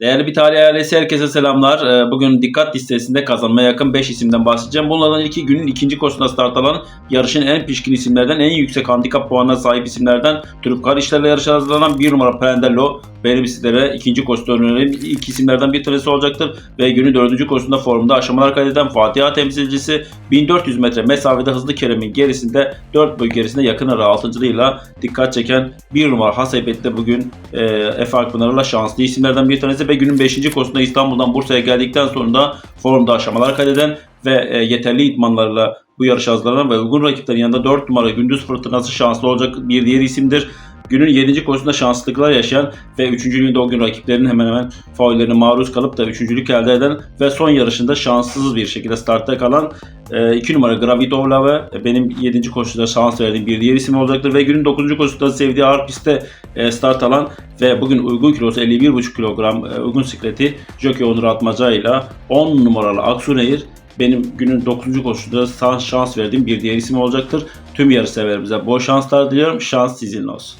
Değerli bir tarih ailesi herkese selamlar. Ee, Bugün dikkat listesinde kazanmaya yakın 5 isimden bahsedeceğim. Bunlardan ilki günün ikinci koşusunda start alan yarışın en pişkin isimlerden, en yüksek handikap puanına sahip isimlerden Türk Kardeşlerle yarışa hazırlanan 1 numara Prendello benim sizlere ikinci koşuda önerim ilk isimlerden bir tanesi olacaktır. Ve günün dördüncü koşusunda formda aşamalar kaydeden Fatiha temsilcisi 1400 metre mesafede hızlı Kerem'in gerisinde 4 boy gerisinde yakın ara 6.lığıyla dikkat çeken 1 numara Hasebet'te bugün e, Efe Akpınar'la şanslı isimlerden bir tanesi ve günün 5. koşusunda İstanbul'dan Bursa'ya geldikten sonra da formda aşamalar kaydeden ve e, yeterli idmanlarla bu yarışa hazırlanan ve uygun rakiplerin yanında 4 numara Gündüz Fırtınası şanslı olacak bir diğer isimdir. Günün 7. koşusunda şanslıklar yaşayan ve 3. günde o gün rakiplerinin hemen hemen faullerine maruz kalıp da 3. elde eden ve son yarışında şanssız bir şekilde startta kalan 2 numara Gravidovla ve benim 7. koşuda şans verdiğim bir diğer isim olacaktır ve günün 9. koşusunda sevdiği ağır pistte e, start alan ve bugün uygun kilosu 51,5 kilogram e, uygun sikleti Jockey Onur Atmaca ile 10 numaralı Aksunehir benim günün 9. koşuda şans, şans verdiğim bir diğer isim olacaktır. Tüm yarış severimize bol şanslar diliyorum. Şans sizinle olsun.